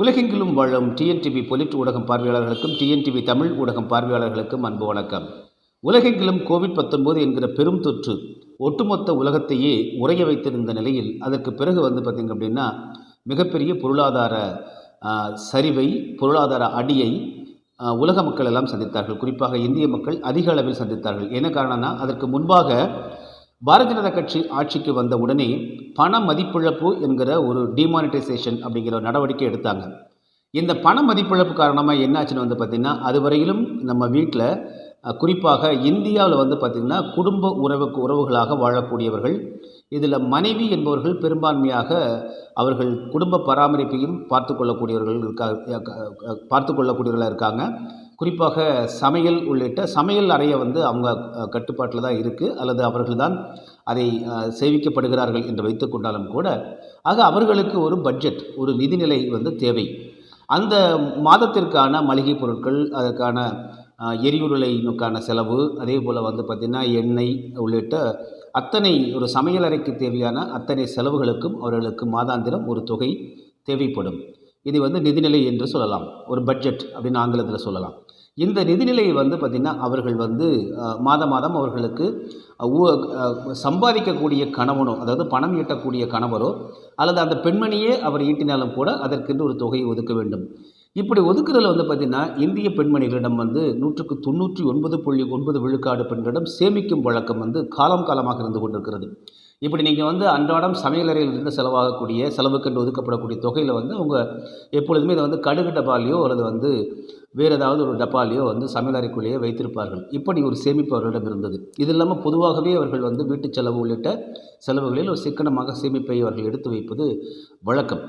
உலகெங்கிலும் வாழும் டிஎன்டிவி பொலிட் ஊடகம் பார்வையாளர்களுக்கும் டிஎன்டிவி தமிழ் ஊடகம் பார்வையாளர்களுக்கும் அன்பு வணக்கம். உலகெங்கிலும் கோவிட் 19 என்கிற பெரும் தொற்று ஒட்டுமொத்த உலகத்தையே உறைய வைத்திருந்த நிலையில் அதற்கு பிறகு வந்து பார்த்திங்க அப்படின்னா மிகப்பெரிய பொருளாதார சரிவை பொருளாதார அடியை உலக மக்கள் எல்லாம் சந்தித்தார்கள். குறிப்பாக இந்திய மக்கள் அதிக அளவில் சந்தித்தார்கள். என்ன காரணம்னா அதற்கு முன்பாக பாரதிய ஜனதா கட்சி ஆட்சிக்கு வந்த உடனே பண மதிப்பிழப்பு என்கிற ஒரு டிமானிட்டைசேஷன் அப்படிங்கிற ஒரு நடவடிக்கை எடுத்தாங்க. இந்த பண மதிப்பிழப்பு காரணமாக என்னாச்சுன்னு வந்து பார்த்திங்கன்னா அதுவரையிலும் நம்ம வீட்டில் குறிப்பாக இந்தியாவில் வந்து பார்த்திங்கன்னா குடும்ப உறவுக்கு உறவுகளாக வாழக்கூடியவர்கள் இதில் மனைவி என்பவர்கள் பெரும்பான்மையாக அவர்கள் குடும்ப பராமரிப்பையும் பார்த்து கொள்ளக்கூடியவர்கள் இருக்கா பார்த்து கொள்ளக்கூடியவர்களாக இருக்காங்க. குறிப்பாக சமையல் உள்ளிட்ட சமையல் அறையை வந்து அவங்க கட்டுப்பாட்டில் தான் இருக்குது அல்லது அவர்கள் தான் அதை சேவிக்கப்படுகிறார்கள் என்று வைத்துக்கொண்டாலும் கூட ஆக அவர்களுக்கு ஒரு பட்ஜெட் ஒரு நிதிநிலை வந்து தேவை. அந்த மாதத்திற்கான மளிகை பொருட்கள் அதற்கான அஹ், எரியுருளைக்கான செலவு அதே போல் வந்து பார்த்திங்கன்னா எண்ணெய் உள்ளிட்ட அத்தனை ஒரு சமையலறைக்கு தேவையான அத்தனை செலவுகளுக்கும் அவர்களுக்கு மாதாந்திரம் ஒரு தொகை தேவைப்படும். இது வந்து நிதிநிலை என்று சொல்லலாம். ஒரு பட்ஜெட் அப்படின்னு ஆங்கிலத்தில் சொல்லலாம். இந்த நிதிநிலையை வந்து பார்த்திங்கன்னா அவர்கள் வந்து மாத மாதம் மாதம் அவர்களுக்கு சம்பாதிக்கக்கூடிய கணவனோ அதாவது பணம் ஈட்டக்கூடிய கணவரோ அல்லது அந்த பெண்மணியே அவர் ஈட்டினாலும் கூட அதற்கென்று ஒரு தொகையை ஒதுக்க வேண்டும். இப்படி ஒதுக்குறதுல வந்து பார்த்திங்கன்னா இந்திய பெண்மணிகளிடம் வந்து நூற்றுக்கு தொண்ணூற்றி ஒன்பது புள்ளி ஒன்பது விழுக்காடு பெண்களிடம் சேமிக்கும் வழக்கம் வந்து காலம் காலமாக இருந்து கொண்டிருக்கிறது. இப்படி நீங்கள் வந்து அன்றாடம் சமையலறையில் இருந்து செலவாகக்கூடிய செலவுக்கென்று ஒதுக்கப்படக்கூடிய தொகையில் வந்து அவங்க எப்பொழுதுமே இதை வந்து கடுகு டப்பாலையோ அல்லது வந்து வேறு ஏதாவது ஒரு டப்பாலையோ வந்து சமையலறைக்குள்ளேயே வைத்திருப்பார்கள். இப்படி ஒரு சேமிப்பு அவர்களிடம் இருந்தது. இது இல்லாமல் பொதுவாகவே அவர்கள் வந்து வீட்டு செலவு உள்ளிட்ட செலவுகளில் ஒரு சிக்கனமாக சேமிப்பை அவர்கள் எடுத்து வைப்பது வழக்கம்.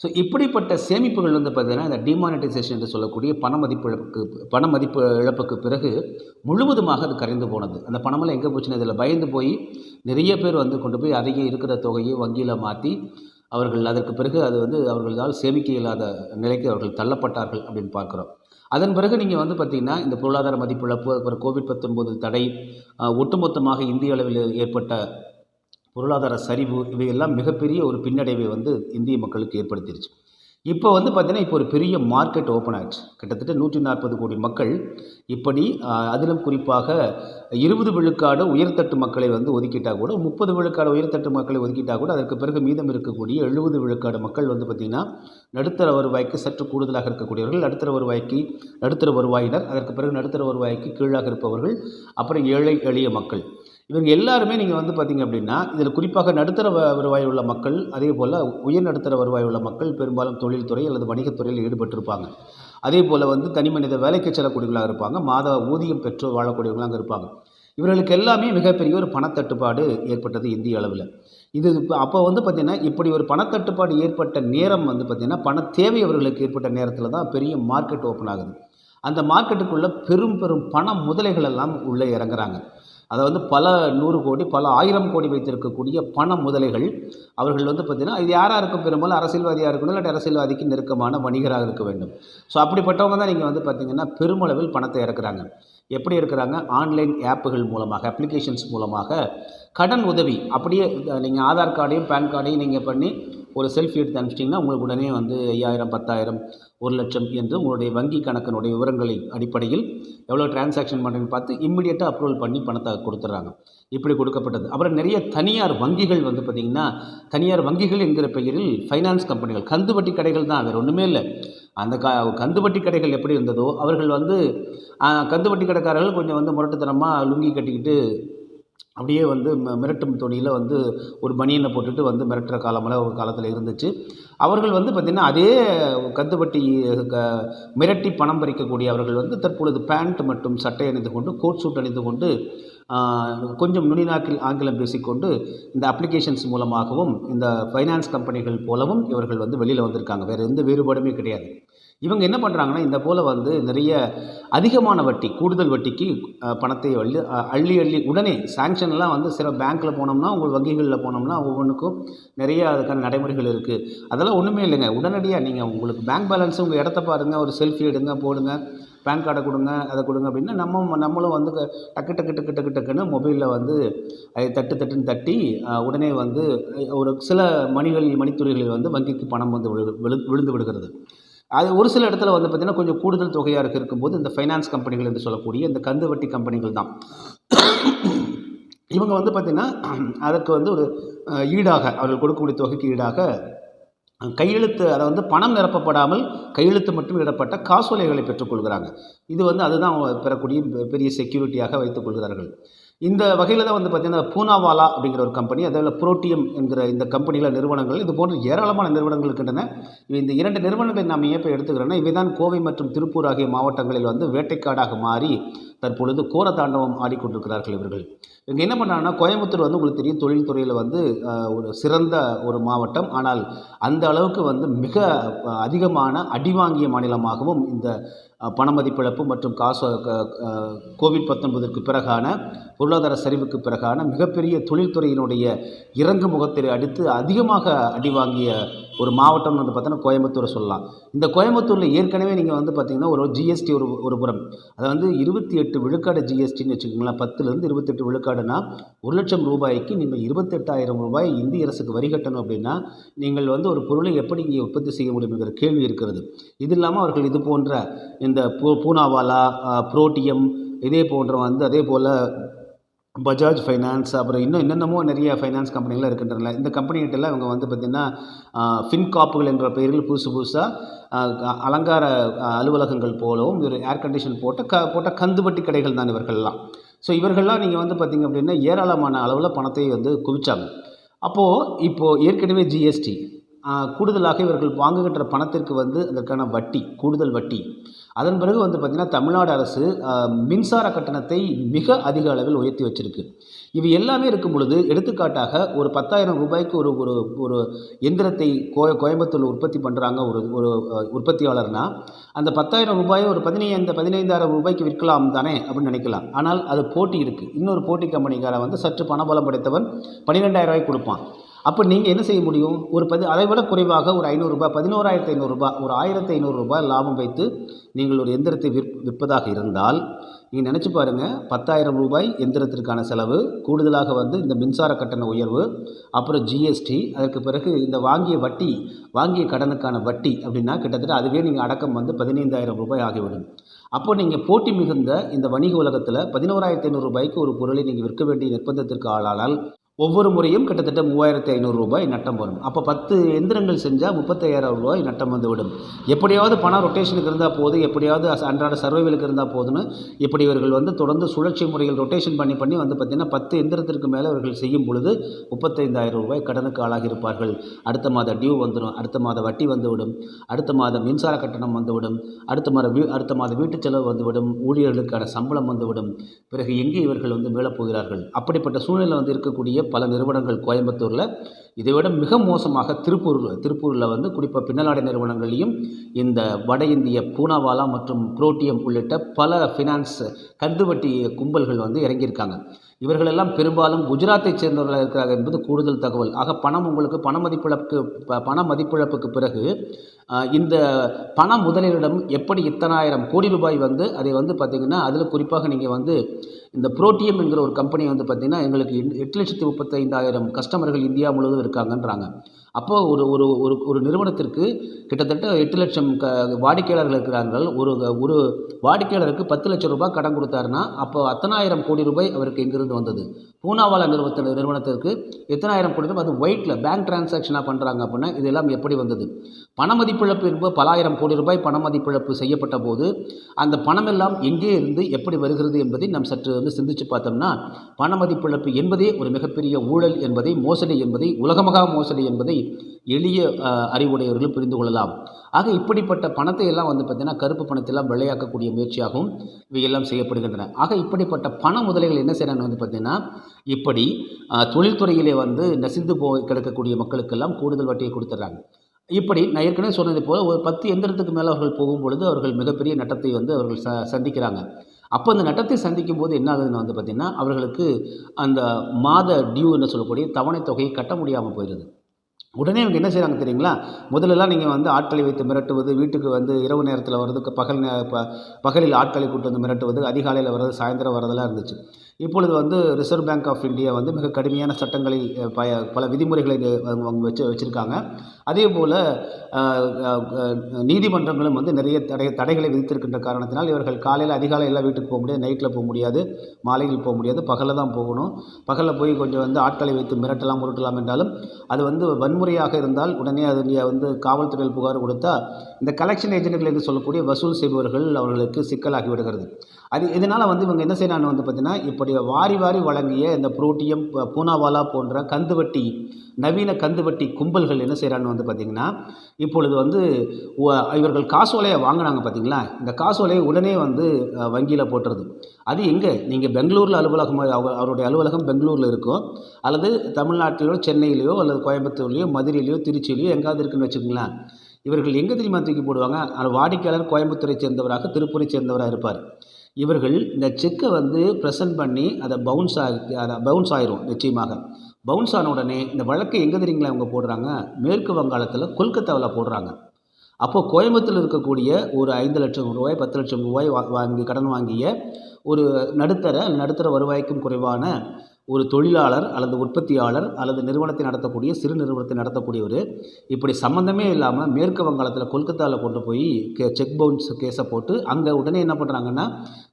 ஸோ இப்படிப்பட்ட சேமிப்புகள் வந்து பார்த்திங்கன்னா இந்த டிமானிட்டைசேஷன் என்று சொல்லக்கூடிய பண மதிப்பு இழப்புக்கு பண மதிப்பு இழப்புக்கு பிறகு முழுவதுமாக அது கரைந்து போனது. அந்த பணமெல்லாம் எங்கே போச்சுன்னா இதில் பயந்து போய் நிறைய பேர் வந்து கொண்டு போய் அதையே இருக்கிற தொகையை வங்கியில் மாற்றி அவர்கள் அதற்கு பிறகு அது வந்து அவர்களால் சேமிக்க இல்லாத நிலைக்கு அவர்கள் தள்ளப்பட்டார்கள் அப்படின்னு பார்க்குறோம். அதன் பிறகு நீங்கள் வந்து பார்த்திங்கன்னா இந்த பொருளாதார மதிப்பிழப்பு அப்புறம் கோவிட் பத்தொன்பது தடை ஒட்டுமொத்தமாக இந்திய அளவில் ஏற்பட்ட பொருளாதார சரிவு இவையெல்லாம் மிகப்பெரிய ஒரு பின்னடைவை வந்து இந்திய மக்களுக்கு ஏற்படுத்திடுச்சு இப்போ வந்து பார்த்தீங்கன்னா இப்போ ஒரு பெரிய மார்க்கெட் ஓப்பன் ஆச்சு கிட்டத்தட்ட நூற்றி நாற்பது கோடி மக்கள் இப்படி அதிலும் குறிப்பாக இருபது விழுக்காடு உயர்தட்டு மக்களை வந்து ஒதுக்கிட்டால் கூட முப்பது விழுக்காடு உயர்தட்டு மக்களை ஒதுக்கிட்டால் கூட அதற்கு பிறகு மீதம் இருக்கக்கூடிய எழுபது விழுக்காடு மக்கள் வந்து பார்த்திங்கன்னா நடுத்தர வருவாய்க்கு சற்று கூடுதலாக இருக்கக்கூடியவர்கள் நடுத்தர வருவாய்க்கு நடுத்தர வருவாயினர் அதற்கு பிறகு நடுத்தர வருவாய்க்கு கீழாக இருப்பவர்கள் அப்புறம் ஏழை எளிய மக்கள். இவங்க எல்லாருமே நீங்கள் வந்து பார்த்தீங்க அப்படின்னா இதில் குறிப்பாக நடுத்தர வ- வருவாய் உள்ள மக்கள் அதே போல் உயர் நடுத்தர வருவாய் உள்ள மக்கள் பெரும்பாலும் தொழில்துறை அல்லது வணிகத்துறையில் ஈடுபட்டிருப்பாங்க. அதே போல் வந்து தனி மனித வேலைக்கு செல்லக்கூடியவங்களாக இருப்பாங்க. மாத ஊதியம் பெற்று வாழக்கூடியவங்களாக இருப்பாங்க. இவர்களுக்கு எல்லாமே மிகப்பெரிய ஒரு பணத்தட்டுப்பாடு ஏற்பட்டது இந்திய அளவில். இது இப்போ அப்போ வந்து பார்த்திங்கன்னா இப்படி ஒரு பணத்தட்டுப்பாடு ஏற்பட்ட நேரம் வந்து பார்த்திங்கன்னா பண தேவை அவர்களுக்கு ஏற்பட்ட நேரத்தில் தான் பெரிய மார்க்கெட் ஓப்பன் ஆகுது. அந்த மார்க்கெட்டுக்குள்ளே பெரும் பெரும் பண முதலைகள் எல்லாம் உள்ளே இறங்குறாங்க. அதை வந்து பல நூறு கோடி பல ஆயிரம் கோடி வைத்திருக்கக்கூடிய பண முதலைகள் அவர்கள் வந்து பார்த்திங்கன்னா இது யாராக இருக்கும் பெரும்பாலும் அரசியல்வாதியாக இருக்கணும் இல்லாட்டி அரசியல்வாதிக்கு நெருக்கமான வணிகராக இருக்க வேண்டும். ஸோ அப்படிப்பட்டவங்க தான் நீங்கள் வந்து பார்த்திங்கன்னா பெருமளவில் பணத்தை இறக்குறாங்க. எப்படி இருக்கிறாங்க ஆன்லைன் ஆப்புகள் மூலமாக அப்ளிகேஷன்ஸ் மூலமாக. கடன் உதவி அப்படியே நீங்கள் ஆதார் கார்டையும் பேன் கார்டையும் நீங்கள் பண்ணி ஒரு செல்ஃபி எடுத்து அனுப்பிச்சிட்டிங்கன்னா உங்களுக்கு உடனே வந்து ஐயாயிரம் பத்தாயிரம் ஒரு லட்சம் என்று உங்களுடைய வங்கி கணக்கினுடைய விவரங்களை அடிப்படையில் எவ்வளோ டிரான்சாக்ஷன் பண்ணுறீங்கன்னு பார்த்து இம்மிடியட்டாக அப்ரூவல் பண்ணி பணத்தை கொடுத்துட்றாங்க. இப்படி கொடுக்கப்பட்டது. அப்புறம் நிறைய தனியார் வங்கிகள் வந்து பார்த்திங்கன்னா தனியார் வங்கிகள் என்கிற பெயரில் ஃபைனான்ஸ் கம்பெனிகள் கந்துவட்டி கடைகள் தான் வேறு ஒன்றுமே இல்லை. அந்த க கந்துவட்டி கடைகள் எப்படி இருந்ததோ அவர்கள் வந்து கந்துவட்டி கடைக்காரர்கள் கொஞ்சம் வந்து முரட்டுத்தனமாக லுங்கி கட்டிக்கிட்டு அப்படியே வந்து ம- மிரட்டும் துணியில் வந்து ஒரு பனியனை போட்டுட்டு வந்து மிரட்டுற காலமெல்லாம் ஒரு காலத்தில் இருந்துச்சு. அவர்கள் வந்து பார்த்திங்கன்னா அதே கந்துவட்டி க மிரட்டி பணம் பறிக்கக்கூடிய அவர்கள் வந்து தற்பொழுது பேண்ட் மற்றும் சட்டை அணிந்து கொண்டு கோட் சூட் அணிந்து கொண்டு கொஞ்சம் நுனிநாக்கில் ஆங்கிலம் பேசிக்கொண்டு இந்த அப்ளிகேஷன்ஸ் மூலமாகவும் இந்த ஃபைனான்ஸ் கம்பெனிகள் போலவும் இவர்கள் வந்து வெளியில் வந்திருக்காங்க. வேறு எந்த வேறுபாடுமே கிடையாது. இவங்க என்ன பண்ணுறாங்கன்னா இந்த போல் வந்து நிறைய அதிகமான வட்டி கூடுதல் வட்டிக்கு பணத்தை அள்ளி அள்ளி அள்ளி உடனே சாங்ஷன்லாம் வந்து சில பேங்க்கில் போனோம்னா உங்கள் வங்கிகளில் போனோம்னா ஒவ்வொன்றுக்கும் நிறைய அதுக்கான நடைமுறைகள் இருக்குது அதெல்லாம் ஒன்றுமே இல்லைங்க. உடனடியாக நீங்கள் உங்களுக்கு பேங்க் பேலன்ஸ் உங்கள் இடத்த பாருங்கள் ஒரு செல்ஃபி எடுங்க போடுங்க பேன் கார்டை கொடுங்க அதை கொடுங்க அப்படின்னா நம்ம நம்மளும் வந்து க- டக்கு டக்கு டக்கு டக்கு டக்குன்னு மொபைலில் வந்து அதை தட்டு தட்டுன்னு தட்டி உடனே வந்து ஒரு சில மணிகளில் மணித்துறைகளில் வந்து வங்கிக்கு பணம் வந்து விழு விழு விழுந்து விடுகிறது. அது ஒரு சில இடத்துல வந்து பார்த்திங்கன்னா கொஞ்சம் கூடுதல் தொகையாக இருக்கும்போது இந்த ஃபைனான்ஸ் கம்பெனிகள் என்று சொல்லக்கூடிய இந்த கந்து வட்டி கம்பெனிகள் தான். இவங்க வந்து பார்த்திங்கன்னா அதற்கு வந்து ஒரு ஈடாக அவர்கள் கொடுக்கக்கூடிய தொகைக்கு ஈடாக கையெழுத்து அதை வந்து பணம் நிரப்பப்படாமல் கையெழுத்து மட்டும் இடப்பட்ட காசோலைகளை பெற்றுக்கொள்கிறாங்க இது வந்து அதுதான் அவங்க பெறக்கூடிய பெரிய செக்யூரிட்டியாக வைத்துக் கொள்கிறார்கள். இந்த வகையில் தான் வந்து பார்த்திங்கன்னா பூனாவாலா அப்படிங்கிற ஒரு கம்பெனி அதில் புரோட்டியம் என்கிற இந்த கம்பெனியில் நிறுவனங்கள் இது போன்ற ஏராளமான நிறுவனங்கள் இருக்கின்றன. இந்த இரண்டு நிறுவனங்களை நாம் ஏன் இப்போ எடுத்துக்கிறோன்னா இவை தான் கோவை மற்றும் திருப்பூர் ஆகிய மாவட்டங்களில் வந்து வேட்டைக்காடாக மாறி தற்பொழுது கோர தாண்டவம் ஆடிக்கொண்டிருக்கிறார்கள் இவர்கள். இவங்க என்ன பண்ணாங்கன்னா கோயம்புத்தூர் வந்து உங்களுக்கு தெரியும் தொழில்துறையில் வந்து ஒரு சிறந்த ஒரு மாவட்டம். ஆனால் அந்த அளவுக்கு வந்து மிக அதிகமான அடிவாங்கிய மாநிலமாகவும் இந்த பணமதிப்பிழப்பு மற்றும் காசு கோவிட் பத்தொன்பதுக்கு பிறகான பொருளாதார சரிவுக்கு பிறகான மிகப்பெரிய தொழில்துறையினுடைய இறங்கு முகத்தை அடுத்து அதிகமாக அடிவாங்கிய ஒரு மாவட்டம்னு வந்து பார்த்தோன்னா கோயம்புத்தூரை சொல்லலாம். இந்த கோயம்புத்தூரில் ஏற்கனவே நீங்கள் வந்து பார்த்தீங்கன்னா ஒரு ஜிஎஸ்டி ஒரு ஒரு புறம். அதை வந்து இருபத்தி எட்டு விழுக்காடு ஜிஎஸ்டின்னு வச்சுக்கோங்களேன். பத்துலேருந்து இருபத்தெட்டு விழுக்காடுனா ஒரு லட்சம் ரூபாய்க்கு நீங்கள் இருபத்தெட்டாயிரம் ரூபாய் இந்திய அரசுக்கு வரி கட்டணும் அப்படின்னா நீங்கள் வந்து ஒரு பொருளை எப்படி இங்கே உற்பத்தி செய்ய முடியும் என்கிற கேள்வி இருக்கிறது. இது இல்லாமல் அவர்கள் இது போன்ற இந்த பூ பூனாவாலா புரோட்டியம் இதே போன்ற வந்து அதே போல் பஜாஜ் ஃபைனான்ஸ் அப்புறம் இன்னும் என்னென்னமோ நிறைய ஃபைனான்ஸ் கம்பெனிகள்லாம் இருக்கின்றன. இந்த கம்பெனிகிட்டலாம் இவங்க வந்து பார்த்திங்கன்னா ஃபின்காப்புகள் என்ற பெயரில் புதுசு புதுசாக அலங்கார அலுவலகங்கள் போலவும் ஒரு ஏர் கண்டிஷன் போட்ட க போட்ட கந்துபட்டி கடைகள் தான் இவர்கள்லாம். ஸோ இவர்கள்லாம் நீங்கள் வந்து பார்த்திங்க அப்படின்னா ஏராளமான அளவில் பணத்தை வந்து குவிச்சாங்க. அப்போது இப்போது ஏற்கனவே ஜிஎஸ்டி கூடுதலாக இவர்கள் வாங்குகின்ற பணத்திற்கு வந்து அதற்கான வட்டி கூடுதல் வட்டி அதன் பிறகு வந்து பார்த்திங்கன்னா தமிழ்நாடு அரசு மின்சார கட்டணத்தை மிக அதிக அளவில் உயர்த்தி வச்சிருக்கு. இவை எல்லாமே இருக்கும் பொழுது எடுத்துக்காட்டாக ஒரு பத்தாயிரம் ரூபாய்க்கு ஒரு ஒரு ஒரு எந்திரத்தை கோ கோயம்புத்தூர் உற்பத்தி பண்ணுறாங்க ஒரு ஒரு உற்பத்தியாளர்னால் உற்பத்தியாளர்னா அந்த பத்தாயிரம் ரூபாயை ஒரு பதினைந்து பதினைந்தாயிரம் ரூபாய்க்கு விற்கலாம் தானே அப்படின்னு நினைக்கலாம். ஆனால் அது போட்டி இருக்குது இன்னொரு போட்டி கம்பெனிக்காரன் வந்து சற்று பணபலம் படைத்தவன் பன்னிரெண்டாயிரம் ரூபாய்க்கு கொடுப்பான். அப்போ நீங்கள் என்ன செய்ய முடியும்? ஒரு பதி அதை விட குறைவாக ஒரு ஐநூறுரூபா பதினோராயிரத்து ஐநூறுரூபா ஒரு ஆயிரத்து ஐநூறுரூபா லாபம் வைத்து நீங்கள் ஒரு எந்திரத்தை விற் விற்பதாக இருந்தால் நீங்கள் நினச்சி பாருங்கள் பத்தாயிரம் ரூபாய் எந்திரத்திற்கான செலவு கூடுதலாக வந்து இந்த மின்சார கட்டண உயர்வு அப்புறம் ஜிஎஸ்டி அதற்கு பிறகு இந்த வாங்கிய வட்டி வாங்கிய கடனுக்கான வட்டி அப்படின்னா கிட்டத்தட்ட அதுவே நீங்கள் அடக்கம் வந்து பதினைந்தாயிரம் ரூபாய் ஆகிவிடும். அப்போ நீங்கள் போட்டி மிகுந்த இந்த வணிக உலகத்தில் பதினோராயிரத்தி ஐநூறு ரூபாய்க்கு ஒரு பொருளை நீங்கள் விற்க வேண்டிய நிர்பந்தத்திற்கு ஆளானால் ஒவ்வொரு முறையும் கிட்டத்தட்ட மூவாயிரத்தி ஐநூறு ரூபாய் நட்டம் வரும். அப்போ பத்து எந்திரங்கள் செஞ்சால் முப்பத்தையாயிரம் ரூபாய் நட்டம் வந்து விடும். எப்படியாவது பணம் ரொட்டேஷனுக்கு இருந்தால் போதும் எப்படியாவது அன்றாட சர்வைவலுக்கு இருந்தால் போதும்னு இப்படி இவர்கள் வந்து தொடர்ந்து சுழற்சி முறையில் ரொட்டேஷன் பண்ணி பண்ணி வந்து பார்த்திங்கன்னா பத்து எந்திரத்திற்கு மேலே இவர்கள் செய்யும் பொழுது முப்பத்தைந்தாயிரம் ரூபாய் கடனுக்கு ஆளாகி இருப்பார்கள் அடுத்த மாத டியூ வந்துடும் அடுத்த மாத வட்டி வந்துவிடும் அடுத்த மாதம் மின்சார கட்டணம் வந்துவிடும் அடுத்த மாத வீ அடுத்த மாத வீட்டு செலவு வந்துவிடும் ஊழியர்களுக்கான சம்பளம் வந்துவிடும் பிறகு எங்கே இவர்கள் வந்து மேலே போகிறார்கள்? அப்படிப்பட்ட சூழ்நிலை வந்து இருக்கக்கூடிய பல நிறுவனங்கள் கோயம்புத்தூரில். இதைவிட மிக மோசமாக திருப்பூர் திருப்பூரில் வந்து குறிப்பாக பின்னலாடை நிறுவனங்களையும் இந்த வட இந்திய பூனாவாலா மற்றும் புரோட்டியம் உள்ளிட்ட பல ஃபினான்ஸ் கந்துவட்டி கும்பல்கள் வந்து இறங்கியிருக்காங்க. இவர்களெல்லாம் பெரும்பாலும் குஜராத்தைச் சேர்ந்தவர்களாக இருக்கிறார்கள் என்பது கூடுதல் தகவல். ஆக பணம் உங்களுக்கு பண மதிப்பிழப்புக்கு ப- பண மதிப்பிழப்புக்கு பிறகு இந்த பண முதலீரிடம் எப்படி இத்தனாயிரம் கோடி ரூபாய் வந்து அதை வந்து பார்த்திங்கன்னா அதில் குறிப்பாக நீங்கள் வந்து இந்த புரோட்டியம் என்கிற ஒரு கம்பெனி வந்து பார்த்திங்கன்னா எங்களுக்கு எட்டு- எட்டு லட்சத்தி முப்பத்தைந்தாயிரம் கஸ்டமர்கள் இந்தியா முழுவதும் இருக்காங்கன்றாங்க அப்போ ஒரு ஒரு ஒரு ஒரு நிறுவனத்திற்கு கிட்டத்தட்ட எட்டு லட்சம் க வாடிக்கையாளர்கள் இருக்கிறார்கள். ஒரு ஒரு வாடிக்கையாளருக்கு பத்து லட்சம் ரூபாய் கடன் கொடுத்தாருன்னா அப்போ அத்தனாயிரம் கோடி ரூபாய் அவருக்கு எங்கிருந்து வந்தது? பூனாவாலா நிறுவனத்தில் நிறுவனத்திற்கு எத்தனாயிரம் கோடி ரூபாய் அது ஒயிட்டில் பேங்க் டிரான்சாக்ஷனாக பண்ணுறாங்க அப்படின்னா இதெல்லாம் எப்படி வந்தது? பண மதிப்பிழப்பு என்பது பலாயிரம் கோடி ரூபாய் பண மதிப்பிழப்பு செய்யப்பட்ட போது அந்த பணம் எல்லாம் எங்கே இருந்து எப்படி வருகிறது என்பதை நாம் சற்று வந்து சிந்திச்சு பார்த்தோம்னா பண மதிப்பிழப்பு என்பதே ஒரு மிகப்பெரிய ஊழல் என்பதை மோசடி என்பதை உலகமகா மோசடி என்பதை எளிய அறிவுடையவர்களும் அறிவுடையவர்கள் புரிந்து கொள்ளலாம். ஆக இப்படிப்பட்ட பணத்தை எல்லாம் வந்து பார்த்திங்கன்னா கருப்பு பணத்தை எல்லாம் முயற்சியாகவும் இவையெல்லாம் செய்யப்படுகின்றன. ஆக இப்படிப்பட்ட பண முதலைகள் என்ன செய்யறாங்க வந்து பார்த்தீங்கன்னா இப்படி தொழில்துறையிலே வந்து நசிந்து போய் கிடக்கக்கூடிய மக்களுக்கெல்லாம் கூடுதல் வட்டியை கொடுத்துட்றாங்க இப்படி நான் ஏற்கனவே சொன்னது போல் ஒரு பத்து எந்திரத்துக்கு மேலே அவர்கள் போகும் பொழுது அவர்கள் மிகப்பெரிய நட்டத்தை வந்து அவர்கள் ச சந்திக்கிறாங்க. அப்போ அந்த நட்டத்தை சந்திக்கும் போது என்ன ஆகுதுன்னு வந்து பார்த்திங்கன்னா அவர்களுக்கு அந்த மாத டியூ என்ன சொல்லக்கூடிய தவணை தொகையை கட்ட முடியாமல் போயிடுது. உடனே இவங்க என்ன செய்கிறாங்க தெரியுங்களா? முதல்லலாம் நீங்கள் வந்து ஆட்களை வைத்து மிரட்டுவது வீட்டுக்கு வந்து இரவு நேரத்தில் வர்றதுக்கு பகல் நே ப பகலில் ஆட்களை கூட்டு வந்து மிரட்டுவது அதிகாலையில் வர்றது சாயந்தரம் வர்றதெல்லாம் இருந்துச்சு. இப்பொழுது வந்து ரிசர்வ் பேங்க் ஆஃப் இந்தியா வந்து மிக கடுமையான சட்டங்களை பய பல விதிமுறைகளை அவங்க வச்சு வச்சுருக்காங்க. அதே போல் நீதிமன்றங்களும் வந்து நிறைய தடை தடைகளை விதித்திருக்கின்ற காரணத்தினால் இவர்கள் காலையில் அதிகாலை எல்லாம் வீட்டுக்கு போக முடியாது நைட்டில் போக முடியாது மாலையில் போக முடியாது பகலில் தான் போகணும். பகலில் போய் கொஞ்சம் வந்து ஆட்களை வைத்து மிரட்டலாம் முரட்டலாம் என்றாலும் அது வந்து வன்முறையாக இருந்தால் உடனே அது வந்து காவல்துறையில் புகார் கொடுத்தா இந்த கலெக்ஷன் ஏஜென்ட்கள் என்று சொல்லக்கூடிய வசூல் செய்பவர்கள் அவர்களுக்கு சிக்கலாகி விடுகிறது. அது இதனால் வந்து இவங்க என்ன செய்யறாங்க வந்து பார்த்தீங்கன்னா இப்படி வாரி வாரி வழங்கிய இந்த புரோட்டியம் பூனாவாலா போன்ற கந்துவட்டி நவீன கந்துவட்டி கும்பல்கள் என்ன செய்கிறான்னு வந்து பார்த்திங்கன்னா இப்பொழுது வந்து இவர்கள் காசோலையை வாங்கினாங்க பார்த்தீங்களா இந்த காசோலையை உடனே வந்து வங்கியில் போட்டுறது அது எங்கே? நீங்கள் பெங்களூரில் அலுவலகம் அவருடைய அலுவலகம் பெங்களூரில் இருக்கும் அல்லது தமிழ்நாட்டிலோ சென்னையிலையோ அல்லது கோயம்புத்தூர்லையோ மதுரையிலையோ திருச்சியிலையோ எங்காவது இருக்குன்னு வச்சுக்கோங்களேன் இவர்கள் எங்கே தெரியுமா தூக்கி போடுவாங்க? வாடிக்கையாளர் கோயம்புத்தூரை சேர்ந்தவராக திருப்பூரை சேர்ந்தவராக இருப்பார். இவர்கள் இந்த செக்கை வந்து ப்ரெசென்ட் பண்ணி அதை பவுன்ஸ் ஆகி அதை பவுன்ஸ் ஆயிரும் நிச்சயமாக. பவுன்ஸ் ஆன உடனே இந்த வழக்கை எங்கே தெரியுங்களா அவங்க போடுறாங்க? மேற்கு வங்காளத்தில் கொல்கத்தாவில் போடுறாங்க. அப்போது கோயம்புத்தூரில் இருக்கக்கூடிய ஒரு ஐந்து லட்சம் ரூபாய் பத்து லட்சம் ரூபாய் வாங்கி கடன் வாங்கிய ஒரு நடுத்தர நடுத்தர வருவாய்க்கும் குறைவான ஒரு தொழிலாளர் அல்லது உற்பத்தியாளர் அல்லது நிறுவனத்தை நடத்தக்கூடிய சிறு நிறுவனத்தை நடத்தக்கூடியவர் இப்படி சம்மந்தமே இல்லாமல் மேற்கு வங்காளத்தில் கொல்கத்தாவில் கொண்டு போய் கே செக் பவுன்ஸ் கேஸை போட்டு அங்கே உடனே என்ன பண்ணுறாங்கன்னா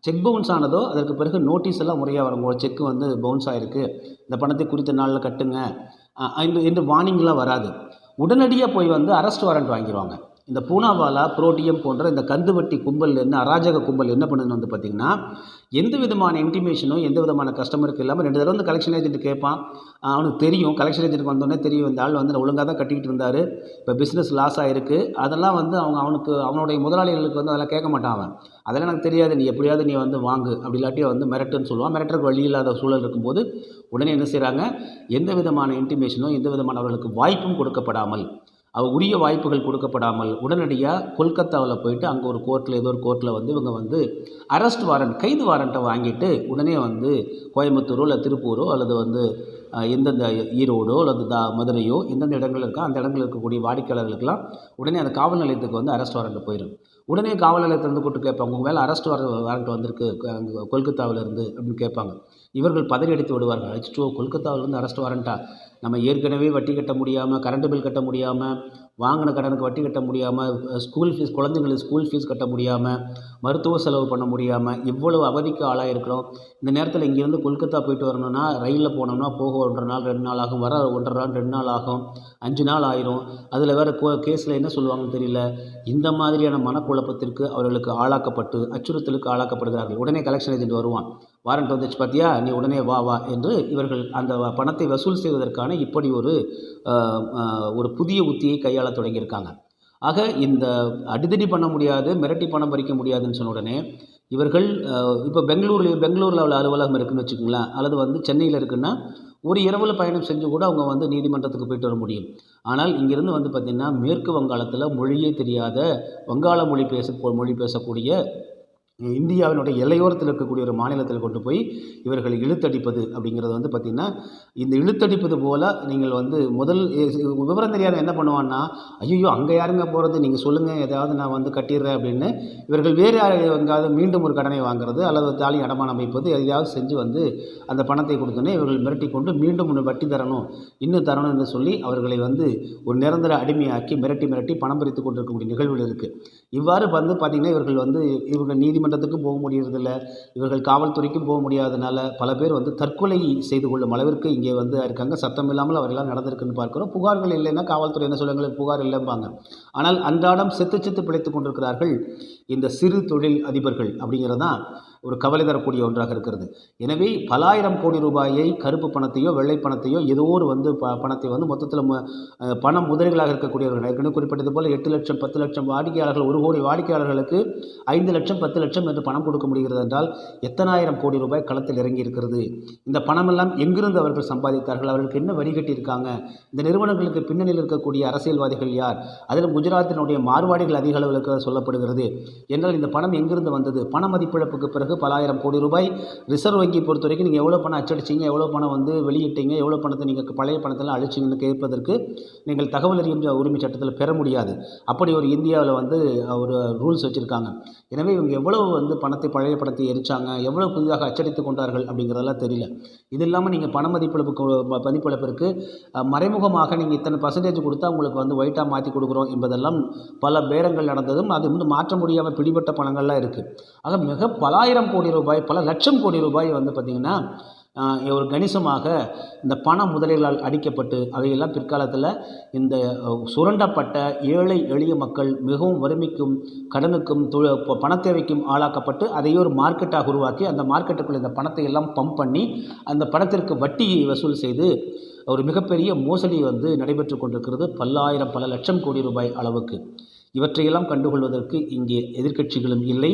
செக் பவுன்ஸ் ஆனதோ அதற்கு பிறகு நோட்டீஸ் எல்லாம் முறையாக வரும். செக் வந்து பவுன்ஸ் ஆகிருக்கு இந்த பணத்தை குறித்த நாளில் கட்டுங்க. என்று என்று வார்னிங்லாம் வராது. உடனடியாக போய் வந்து அரெஸ்ட் வாரண்ட் வாங்கிடுவாங்க இந்த பூனாவாலா புரோட்டியம் போன்ற இந்த கந்துவட்டி கும்பல் என்ன அராஜக கும்பல் என்ன பண்ணுதுன்னு வந்து பார்த்திங்கன்னா எந்த விதமான இன்டிமேஷனும் எந்த விதமான கஸ்டமருக்கு இல்லாமல் ரெண்டு தடவை வந்து கலெக்ஷன் ஏஜென்ட் கேட்பான். அவனுக்கு தெரியும். கலெக்ஷன் ஏஜென்ட் வந்தோடனே தெரியும். இந்த ஆள் வந்து ஒழுங்காக தான் கட்டிக்கிட்டு இருந்தார். இப்போ பிஸ்னஸ் லாஸ் ஆகிருக்கு அதெல்லாம் வந்து அவங்க அவனுக்கு அவனுடைய முதலாளிகளுக்கு வந்து அதெல்லாம் கேட்க மாட்டான் அவன். அதெல்லாம் எனக்கு தெரியாது. நீ எப்படியாவது நீ வந்து வாங்கு. அப்படி இல்லாட்டி வந்து மிரட்டுன்னு சொல்லுவான். மிரட்டுறதுக்கு வழி இல்லாத சூழல் இருக்கும்போது உடனே என்ன செய்கிறாங்க எந்த விதமான இன்டிமேஷனும் எந்த விதமான அவர்களுக்கு வாய்ப்பும் கொடுக்கப்படாமல் உரிய வாய்ப்புகள் கொடுக்கப்படாமல் உடனடியாக கொல்கத்தாவில் போயிட்டு அங்கே ஒரு கோர்ட்டில் ஏதோ ஒரு கோர்ட்டில் வந்து இவங்க வந்து அரெஸ்ட் வாரண்ட் கைது வாரண்ட்டை வாங்கிட்டு உடனே வந்து கோயம்புத்தூரோ இல்லை திருப்பூரோ அல்லது வந்து எந்தெந்த ஈரோடோ அல்லது தா மதுரையோ எந்தெந்த இடங்கள் இருக்கோ அந்த இடங்களில் இருக்கக்கூடிய வாடிக்கையாளர்களுக்கெல்லாம் உடனே அந்த காவல் நிலையத்துக்கு வந்து அரெஸ்ட் வாரண்ட் போயிடும் உடனே காவல் நிலையத்திலிருந்து கூட்டு கேட்பாங்க. உங்கள் மேலே அரெஸ்ட் வர வாரண்ட் வந்திருக்கு. அங்கே கொல்கத்தாவிலேருந்து அப்படின்னு கேட்பாங்க. இவர்கள் பதறி அடித்து விடுவார்கள். அச்சோ கொல்கத்தாவிலேருந்து அரெஸ்ட் வாரண்டா நம்ம ஏற்கனவே வட்டி கட்ட முடியாமல் கரண்ட் பில் கட்ட முடியாமல் வாங்கின கடனுக்கு வட்டி கட்ட முடியாமல் ஸ்கூல் ஃபீஸ் குழந்தைங்களுக்கு ஸ்கூல் ஃபீஸ் கட்ட முடியாமல் மருத்துவ செலவு பண்ண முடியாமல் இவ்வளவு அவதிக்கு ஆளாக இருக்கிறோம் இந்த நேரத்தில் இங்கேருந்து கொல்கத்தா போயிட்டு வரணும்னா ரயிலில் போனோம்னா போக ஒன்றரை நாள் ரெண்டு நாள் ஆகும். வர ஒன்றரை நாள் ரெண்டு நாள் ஆகும். அஞ்சு நாள் ஆயிரும். அதில் வேறு கோ கேஸில் என்ன சொல்லுவாங்கன்னு தெரியல. இந்த மாதிரியான மனக்குழப்பத்திற்கு அவர்களுக்கு ஆளாக்கப்பட்டு அச்சுறுத்தலுக்கு ஆளாக்கப்படுகிறார்கள். உடனே கலெக்ஷன் ஏஜென்ட் வருவான். வாரண்ட் வந்துச்சு பார்த்தியா நீ உடனே வா வா என்று இவர்கள் அந்த பணத்தை வசூல் செய்வதற்கான இப்படி ஒரு ஒரு புதிய உத்தியை கையாள தொடங்கியிருக்காங்க. ஆக இந்த அடிதடி பண்ண முடியாது மிரட்டி பணம் பறிக்க முடியாதுன்னு சொன்ன உடனே இவர்கள் இப்போ பெங்களூரில் பெங்களூரில் உள்ள அலுவலகம் இருக்குன்னு வச்சுக்கோங்களேன் அல்லது வந்து சென்னையில் இருக்குன்னா ஒரு இரவில் பயணம் செஞ்சு கூட அவங்க வந்து நீதிமன்றத்துக்கு போயிட்டு வர முடியும். ஆனால் இங்கிருந்து வந்து பார்த்திங்கன்னா மேற்கு வங்காளத்தில் மொழியே தெரியாத வங்காள மொழி பேச மொழி பேசக்கூடிய இந்தியாவினுடைய எல்லையோரத்தில் இருக்கக்கூடிய ஒரு மாநிலத்தில் கொண்டு போய் இவர்கள் இழுத்தடிப்பது அப்படிங்கிறது வந்து பார்த்திங்கன்னா இந்த இழுத்தடிப்பது போல் நீங்கள் வந்து முதல் விவரம் தெரியாத என்ன பண்ணுவான்னா ஐயோ அங்கே யாருங்க போகிறது நீங்கள் சொல்லுங்கள் எதாவது நான் வந்து கட்டிடுறேன் அப்படின்னு இவர்கள் வேறு யார் எங்காவது மீண்டும் ஒரு கடனை வாங்குறது அல்லது தாலி அடமானம் அமைப்பது எதையாவது செஞ்சு வந்து அந்த பணத்தை கொடுத்தோன்னே இவர்கள் மிரட்டி கொண்டு மீண்டும் ஒன்று வட்டி தரணும் இன்னும் தரணும்னு சொல்லி அவர்களை வந்து ஒரு நிரந்தர அடிமையாக்கி மிரட்டி மிரட்டி பணம் பறித்து கொண்டிருக்கக்கூடிய நிகழ்வுகள் இருக்குது இவ்வாறு வந்து பார்த்திங்கன்னா இவர்கள் வந்து இவர்கள் நீதிமன்றத்துக்கும் போக முடியறதில்ல இவர்கள் காவல்துறைக்கும் போக முடியாதனால பல பேர் வந்து தற்கொலை செய்து கொள்ளும் அளவிற்கு இங்கே வந்து இருக்காங்க. சத்தம் இல்லாமல் அவரெல்லாம் நடந்திருக்குன்னு பார்க்குறோம். புகார்கள் இல்லைன்னா காவல்துறை என்ன சொல்லுங்கள் புகார் இல்லைம்பாங்க. ஆனால் அன்றாடம் செத்து செத்து பிழைத்து கொண்டிருக்கிறார்கள் இந்த சிறு தொழில் அதிபர்கள் அப்படிங்கிறது தான் ஒரு கவலை தரக்கூடிய ஒன்றாக இருக்கிறது. எனவே பலாயிரம் கோடி ரூபாயை கருப்பு பணத்தையோ வெள்ளை பணத்தையோ ஏதோ ஒரு வந்து ப பணத்தை வந்து மொத்தத்தில் பணம் முதலீடுகளாக இருக்கக்கூடியவர்கள். ஏற்கனவே குறிப்பிட்டது போல் எட்டு லட்சம் பத்து லட்சம் வாடிக்கையாளர்கள் ஒரு கோடி வாடிக்கையாளர்களுக்கு ஐந்து லட்சம் பத்து லட்சம் என்று பணம் கொடுக்க முடிகிறது என்றால் எத்தனாயிரம் கோடி ரூபாய் களத்தில் இறங்கி இருக்கிறது. இந்த பணமெல்லாம் எங்கிருந்து அவர்கள் சம்பாதித்தார்கள்? அவர்களுக்கு என்ன வரி கட்டியிருக்காங்க? இந்த நிறுவனங்களுக்கு பின்னணியில் இருக்கக்கூடிய அரசியல்வாதிகள் யார்? அதிலும் குஜராத்தினுடைய மார்வாடிகள் அதிக அளவில் சொல்லப்படுகிறது. என்றால் இந்த பணம் எங்கிருந்து வந்தது? பண மதிப்பிழப்புக்கு பிறகு பலாயிரம் கோடி ரூபாய் ரிசர்வ் வங்கி பொறுத்த வரைக்கும் நீங்கள் எவ்வளோ பணம் அச்சடிச்சீங்க எவ்வளோ பணம் வந்து வெளியிட்டீங்க எவ்வளோ பணத்தை நீங்கள் பழைய பணத்தெல்லாம் அழிச்சிங்கன்னு கேட்பதற்கு நீங்கள் தகவல் அறியும் உரிமை சட்டத்தில் பெற முடியாது. அப்படி ஒரு இந்தியாவில் வந்து ஒரு ரூல்ஸ் வச்சுருக்காங்க. எனவே இவங்க எவ்வளவு வந்து பணத்தை பழைய பணத்தை எரிச்சாங்க எவ்வளோ புதிதாக அச்சடித்து கொண்டார்கள் அப்படிங்கிறதெல்லாம் தெரியல. இது இல்லாமல் நீங்கள் பண மதிப்பிழப்புக்கு மதிப்பிழப்பிற்கு மறைமுகமாக நீங்கள் இத்தனை பர்சன்டேஜ் கொடுத்தா உங்களுக்கு வந்து ஒயிட்டாக மாற்றி கொடுக்குறோம் என்பதெல்லாம் பல பேரங்கள் நடந்ததும் அது வந்து மாற்ற முடியாமல் பிடிபட்ட பணங்கள்லாம் இருக்குது ஆக மிக பலாயிரம் கோடி ரூபாய் பல லட்சம் கோடி ரூபாய் வந்து பார்த்திங்கன்னா ஒரு கணிசமாக இந்த பண முதலீடுகளால் அடிக்கப்பட்டு அவையெல்லாம் பிற்காலத்தில் இந்த சுரண்டப்பட்ட ஏழை எளிய மக்கள் மிகவும் வறுமைக்கும் கடனுக்கும் தொ- ப- தேவைக்கும் ஆளாக்கப்பட்டு அதையே ஒரு மார்க்கெட்டாக உருவாக்கி அந்த மார்க்கெட்டுக்குள்ள இந்த பணத்தை எல்லாம் பம்ப் பண்ணி அந்த பணத்திற்கு வட்டியை வசூல் செய்து ஒரு மிகப்பெரிய மோசடி வந்து நடைபெற்று கொண்டிருக்கிறது பல்லாயிரம் பல லட்சம் கோடி ரூபாய் அளவுக்கு. இவற்றையெல்லாம் கண்டுகொள்வதற்கு இங்கே எதிர்க்கட்சிகளும் இல்லை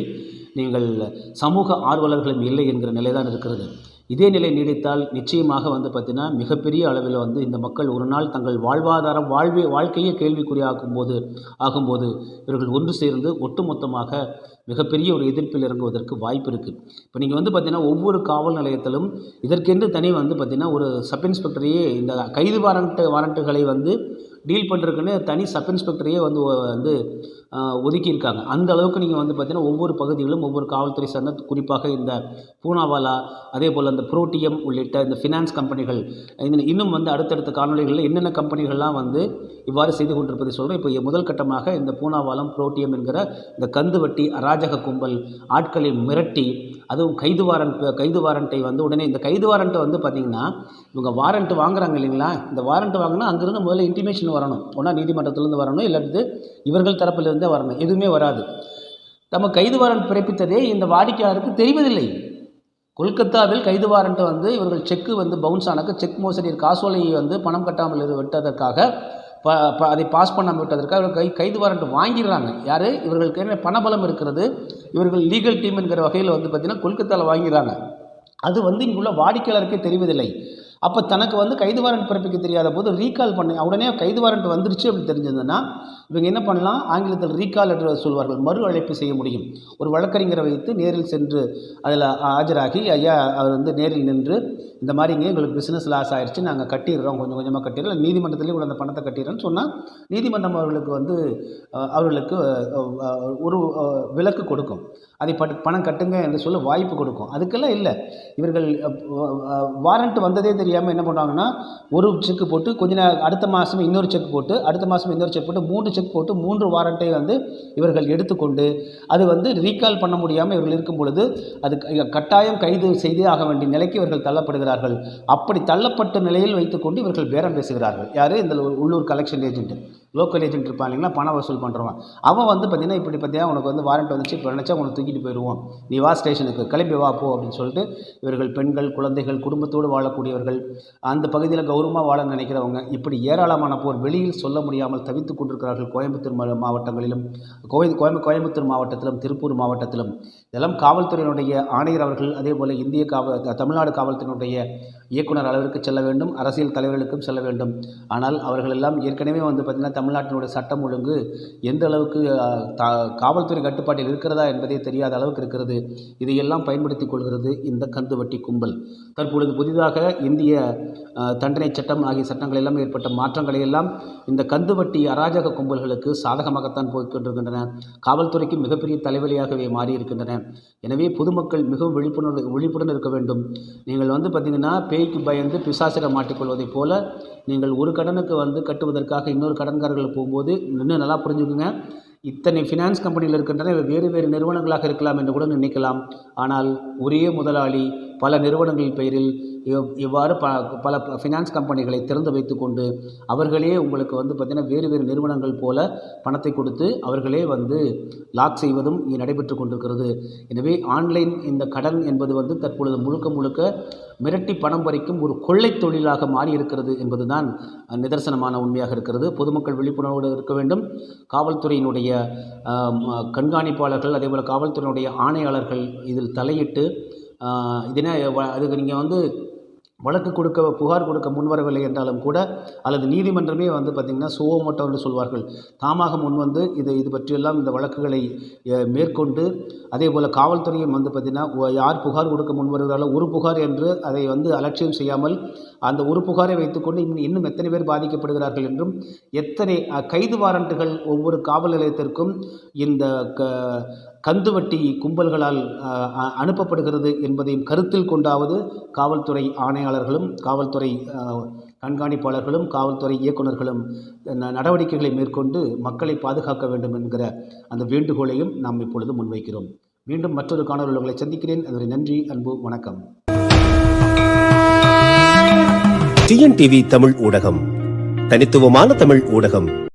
நீங்கள் சமூக ஆர்வலர்களும் இல்லை என்கிற நிலை தான் இருக்கிறது. இதே நிலை நீடித்தால் நிச்சயமாக வந்து பார்த்திங்கன்னா மிகப்பெரிய அளவில் வந்து இந்த மக்கள் ஒரு நாள் தங்கள் வாழ்வாதாரம் வாழ்வே வாழ்க்கையே கேள்விக்குறியாகும் போது ஆகும்போது இவர்கள் ஒன்று சேர்ந்து ஒட்டுமொத்தமாக மிகப்பெரிய ஒரு எதிர்ப்பில் இறங்குவதற்கு வாய்ப்பு இருக்குது இப்போ நீங்கள் வந்து பார்த்தீங்கன்னா ஒவ்வொரு காவல் நிலையத்திலும் இதற்கென்று தனி வந்து பார்த்திங்கன்னா ஒரு சப் இன்ஸ்பெக்டரையே இந்த கைது வாரண்ட் வாரண்ட்டுகளை வந்து டீல் பண்ணுறதுக்குன்னு தனி சப் இன்ஸ்பெக்டரையே வந்து வந்து ஒதுக்கியிருக்காங்க. அந்த அளவுக்கு நீங்கள் வந்து பார்த்தீங்கன்னா ஒவ்வொரு பகுதிகளும் ஒவ்வொரு காவல்துறை சார்ந்த குறிப்பாக இந்த பூனாவாலா அதே போல் இந்த புரோட்டியம் உள்ளிட்ட இந்த ஃபினான்ஸ் கம்பெனிகள் இன்னும் வந்து அடுத்தடுத்த காணொளிகளில் என்னென்ன கம்பெனிகள்லாம் வந்து இவ்வாறு செய்து கொண்டிருப்பதை சொல்கிறேன் இப்போ முதல் கட்டமாக இந்த பூனாவாலம் புரோட்டியம் என்கிற இந்த கந்துவட்டி அராஜக கும்பல் ஆட்களை மிரட்டி அதுவும் கைது வாரண்ட் கைது வாரண்ட்டை வந்து உடனே இந்த கைது வாரண்ட்டை வந்து பார்த்திங்கன்னா இவங்க வாரண்ட் வாங்குறாங்க இல்லைங்களா? இந்த வாரண்ட் வாங்கினா அங்கேருந்து முதல்ல இன்டிமேஷன் வரணும். ஒன்றா நீதிமன்றத்திலேருந்து வரணும். இல்லாட்டி இவர்கள் தரப்பிலிருந்தே வரணும். எதுவுமே வராது. நம்ம கைது வாரண்ட் பிறப்பித்ததே இந்த வாடிக்கையாளருக்கு தெரிவதில்லை. கொல்கத்தாவில் கைது வாரண்ட் வந்து இவர்கள் செக்கு வந்து பவுன்ஸ் ஆனக்கு செக் மோசடி காசோலையை வந்து பணம் கட்டாமல் இது விட்டதற்காக ப அதை பாஸ் பண்ணாமல் விட்டதற்காக இவர்கள் கை கைது வாரண்ட் வாங்கிடுறாங்க. யார்? இவர்களுக்கு என்ன பணபலம் இருக்கிறது? இவர்கள் லீகல் டீம் என்கிற வகையில் வந்து பார்த்திங்கன்னா கொல்கத்தாவில் வாங்கிறாங்க அது வந்து இங்குள்ள வாடிக்கையாளருக்கே தெரிவதில்லை. அப்போ தனக்கு வந்து கைது வாரண்ட் பிறப்பிக்க தெரியாத போது ரீகால் பண்ணி உடனே கைது வாரண்ட் வந்துருச்சு அப்படின்னு தெரிஞ்சதுன்னா இவங்க என்ன பண்ணலாம்? ஆங்கிலத்தில் ரீகால் என்று சொல்வார்கள். மறு அழைப்பு செய்ய முடியும். ஒரு வழக்கறிஞரை வைத்து நேரில் சென்று அதில் ஆஜராகி ஐயா அவர் வந்து நேரில் நின்று இந்த மாதிரிங்க எங்களுக்கு பிஸ்னஸ் லாஸ் ஆயிடுச்சு நாங்கள் கட்டிடுறோம் கொஞ்சம் கொஞ்சமாக கட்டிடுறோம் நீதிமன்றத்திலே கூட அந்த பணத்தை கட்டிடுறோன்னு சொன்னால் நீதிமன்றம் அவர்களுக்கு வந்து அவர்களுக்கு ஒரு விலக்கு கொடுக்கும். அதை பட் பணம் கட்டுங்க என்று சொல்ல வாய்ப்பு கொடுக்கும். அதுக்கெல்லாம் இல்லை. இவர்கள் வாரண்ட் வந்ததே தெரியாமல் என்ன பண்ணுவாங்கன்னா ஒரு செக் போட்டு கொஞ்ச நேரம் அடுத்த மாதம் இன்னொரு செக் போட்டு அடுத்த மாதம் இன்னொரு செக் போட்டு மூன்று செக் போட்டு மூன்று வாரண்ட்டை வந்து இவர்கள் எடுத்துக்கொண்டு அது வந்து ரீகால் பண்ண முடியாமல் இவர்கள் இருக்கும் பொழுது அது கட்டாயம் கைது செய்தே ஆக வேண்டிய நிலைக்கு இவர்கள் தள்ளப்படுகிறார்கள். அப்படி தள்ளப்பட்ட நிலையில் வைத்துக்கொண்டு இவர்கள் பேரம் பேசுகிறார்கள். யார்? இந்த உள்ளூர் கலெக்ஷன் ஏஜென்ட் லோக்கல் ஏஜென்ட் இருப்பான் இல்லைங்களா? பண வசூல் பண்ணுறவன் அவன் வந்து பார்த்தீங்கன்னா இப்படி பார்த்தீங்கன்னா உனக்கு வந்து வாரண்ட் வந்துச்சு. இப்போ நினச்சா உனக்கு தூக்கிட்டு போயிடுவோம். நீ வா ஸ்டேஷனுக்கு கிளம்பி வா போ அப்படின்னு சொல்லிட்டு இவர்கள் பெண்கள் குழந்தைகள் குடும்பத்தோடு வாழக்கூடியவர்கள் அந்த பகுதியில் கௌரவமாக வாழ நினைக்கிறவங்க இப்படி ஏராளமான போர் வெளியில் சொல்ல முடியாமல் தவித்துக் கொண்டிருக்கிறார்கள் கோயம்புத்தூர் மாவட்டங்களிலும் கோய கோயம்பு கோயம்புத்தூர் மாவட்டத்திலும் திருப்பூர் மாவட்டத்திலும். இதெல்லாம் காவல்துறையினுடைய ஆணையர் அவர்கள் அதே போல் இந்திய காவல் தமிழ்நாடு காவல்துறையினுடைய இயக்குனர் அளவிற்கு செல்ல வேண்டும் அரசியல் தலைவர்களுக்கும் செல்ல வேண்டும். ஆனால் அவர்கள் எல்லாம் ஏற்கனவே வந்து பார்த்திங்கன்னா தமிழ்நாட்டினுடைய சட்டம் ஒழுங்கு எந்த அளவுக்கு காவல்துறை கட்டுப்பாட்டில் இருக்கிறதா என்பதே தெரியாத அளவுக்கு இருக்கிறது. இதையெல்லாம் பயன்படுத்தி கொள்கிறது இந்த கந்து வட்டி கும்பல். தற்பொழுது புதிதாக இந்திய தண்டனை சட்டம் ஆகிய சட்டங்கள் எல்லாம் ஏற்பட்ட மாற்றங்களை எல்லாம் இந்த கந்து வட்டி அராஜக கும்பல்களுக்கு சாதகமாகத்தான் போய்கொண்டிருக்கின்றன காவல்துறைக்கு மிகப்பெரிய தலைவலியாகவே மாறி இருக்கின்றன எனவே பொதுமக்கள் மிகவும் விழிப்புணர்வு விழிப்புடன் இருக்க வேண்டும். நீங்கள் வந்து பார்த்திங்கன்னா பேய்க்கு பயந்து பிசாசிட மாட்டிக்கொள்வதைப் போல நீங்கள் ஒரு கடனுக்கு வந்து கட்டுவதற்காக இன்னொரு கடன்காரர்கள் போகும்போது இன்னும் நல்லா புரிஞ்சுக்குங்க. இத்தனை ஃபினான்ஸ் கம்பெனியில் இருக்கின்றன வேறு வேறு நிறுவனங்களாக இருக்கலாம் என்று கூட நினைக்கலாம். ஆனால் ஒரே முதலாளி பல நிறுவனங்களின் பெயரில் இவ்வாறு ப பல ஃபினான்ஸ் கம்பெனிகளை திறந்து வைத்துக்கொண்டு அவர்களே உங்களுக்கு வந்து பார்த்திங்கன்னா வேறு வேறு நிறுவனங்கள் போல பணத்தை கொடுத்து அவர்களே வந்து லாக் செய்வதும் இங்கே நடைபெற்று கொண்டிருக்கிறது. எனவே ஆன்லைன் இந்த கடன் என்பது வந்து தற்பொழுது முழுக்க முழுக்க மிரட்டி பணம் பறிக்கும் ஒரு கொள்ளைத் தொழிலாக மாறி இருக்கிறது என்பதுதான் நிதர்சனமான உண்மையாக இருக்கிறது. பொதுமக்கள் விழிப்புணர்வோடு இருக்க வேண்டும். காவல்துறையினுடைய கண்காணிப்பாளர்கள் அதேபோல் காவல்துறையினுடைய ஆணையாளர்கள் இதில் தலையிட்டு இதனால் அதுக்கு நீங்கள் வந்து வழக்கு கொடுக்க புகார் கொடுக்க முன்வரவில்லை என்றாலும் கூட அல்லது நீதிமன்றமே வந்து பார்த்திங்கன்னா சுவோமோட்டோ என்று சொல்வார்கள். தாமாக முன்வந்து இது இது பற்றியெல்லாம் இந்த வழக்குகளை மேற்கொண்டு அதே போல் காவல்துறையும் வந்து பார்த்திங்கன்னா யார் புகார் கொடுக்க முன்வருகிறார்களோ ஒரு புகார் என்று அதை வந்து அலட்சியம் செய்யாமல் அந்த ஒரு புகாரை வைத்துக்கொண்டு இன்னும் இன்னும் எத்தனை பேர் பாதிக்கப்படுகிறார்கள் என்றும் எத்தனை கைது வாரண்ட்டுகள் ஒவ்வொரு காவல் நிலையத்திற்கும் இந்த க கந்துவட்டி கும்பல்களால் அனுப்பப்படுகிறது என்பதையும் கருத்தில் கொண்டாவது காவல்துறை ஆணையாளர்களும் காவல்துறை கண்காணிப்பாளர்களும் காவல்துறை இயக்குநர்களும் ந- நடவடிக்கைகளை மேற்கொண்டு மக்களை பாதுகாக்க வேண்டும் என்கிற அந்த வேண்டுகோளையும் நாம் இப்பொழுது முன்வைக்கிறோம். மீண்டும் மற்றொரு காணொலி உங்களை சந்திக்கிறேன். அதுவரை நன்றி அன்பு வணக்கம். டிஎன்டிவி தமிழ் ஊடகம். தனித்துவமான தமிழ் ஊடகம்.